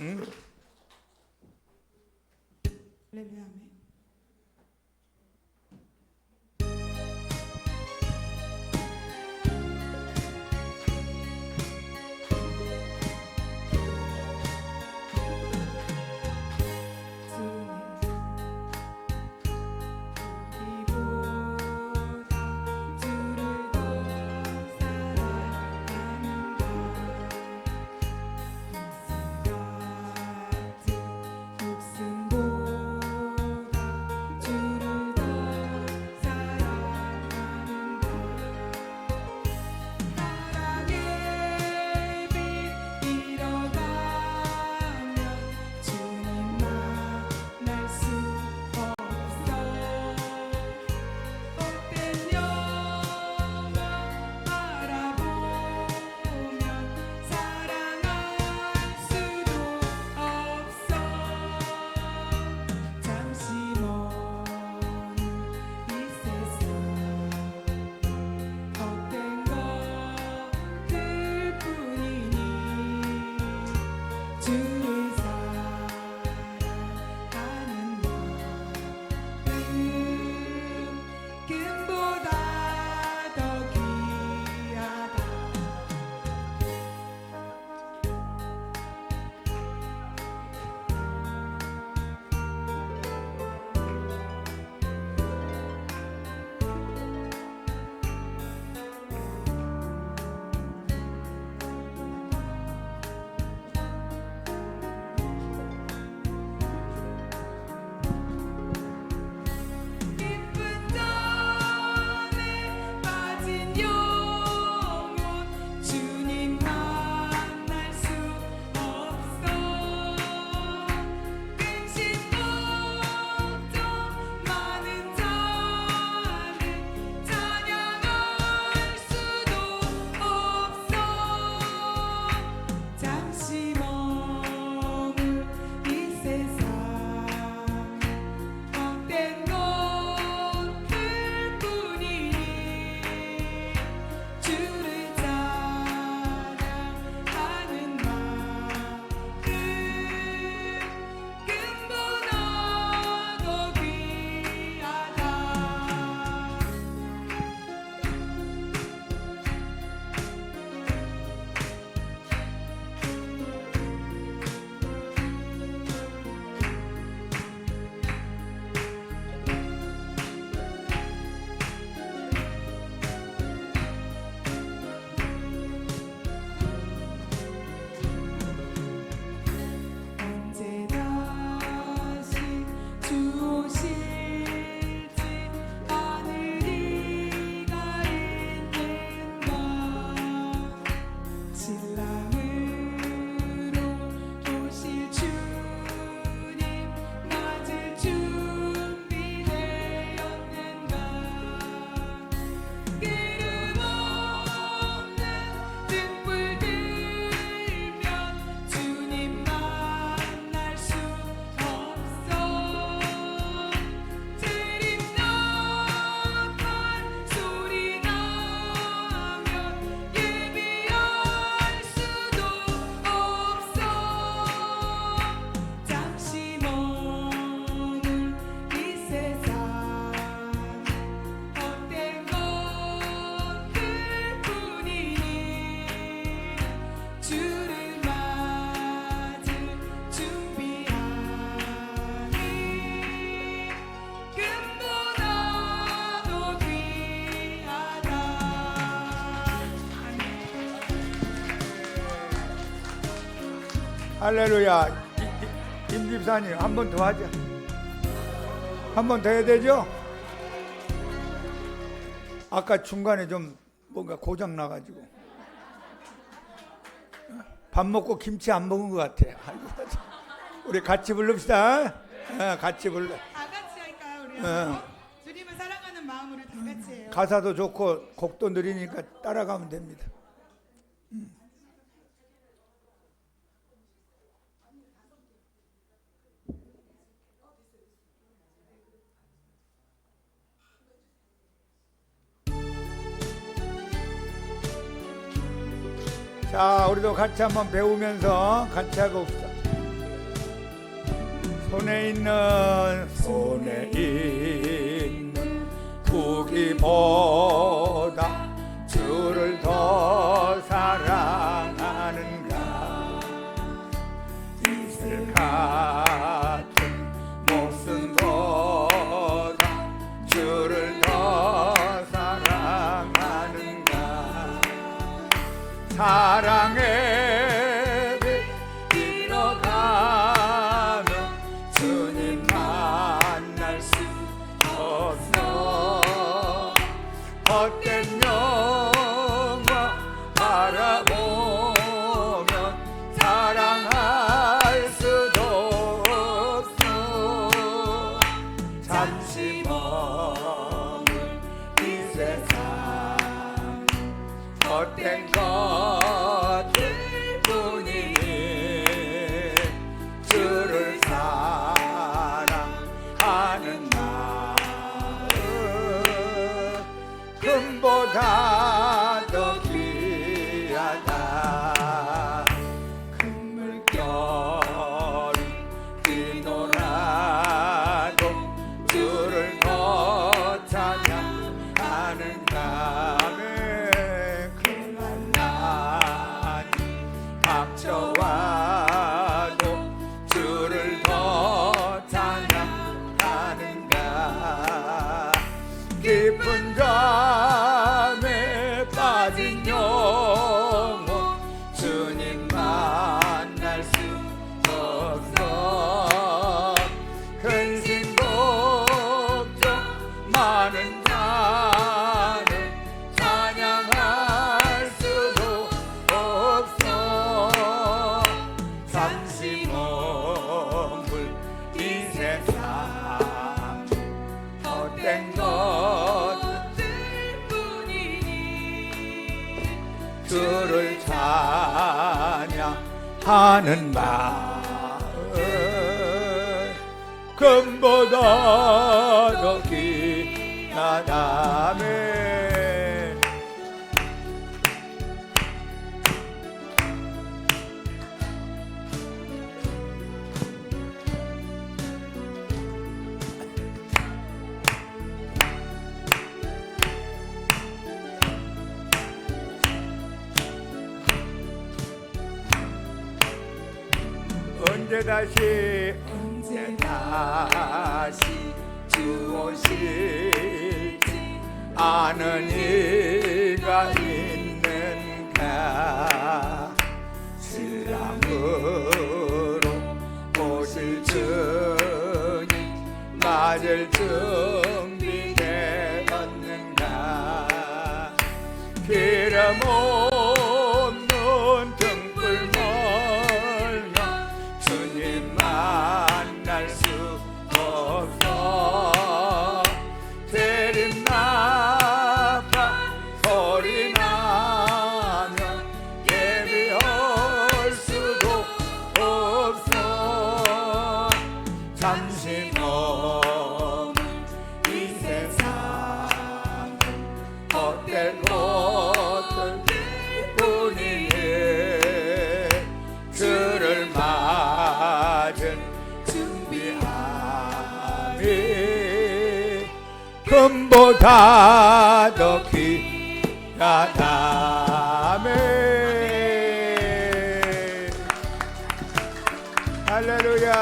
Hum? 할렐루야. 김 집사님 한 번 더 하자. 한 번 더 해야 되죠? 아까 중간에 좀 뭔가 고장 나가지고 밥 먹고 김치 안 먹은 것 같아. 아이고, 우리 같이 불릅시다. 네. 어, 같이 불러. 다 같이 할까요 우리? 어. 주님을 사랑하는 마음으로 다 같이 해요. 가사도 좋고 곡도 느리니까 따라가면 됩니다. 음. 자, 우리도 같이 한번 배우면서 같이 하고 봅시다. 손에 있는 손에 있는 북이 보 헛된 영화 바라보면 사랑할 수도 없어. 잠시 머물 이 세상. 헛된 것 하는 마음 금보다 더 귀하다면 언제 다시? 언제 다시 주 오실지 아는 이가 있는가? 신랑으로 오실 주님 맞을 준 보다 더 귀하다네 할렐루야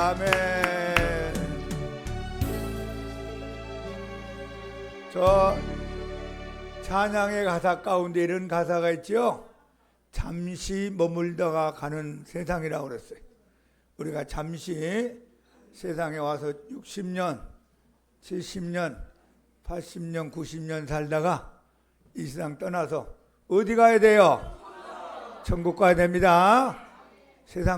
아멘 저 찬양의 가사 가운데 이런 가사가 있죠. 잠시 머물다가 가는 세상이라고 그랬어요. 우리가 잠시 세상에 와서 60년, 70년, 80년, 90년 살다가 이 세상 떠나서 어디 가야 돼요? 천국 가야 됩니다. 세상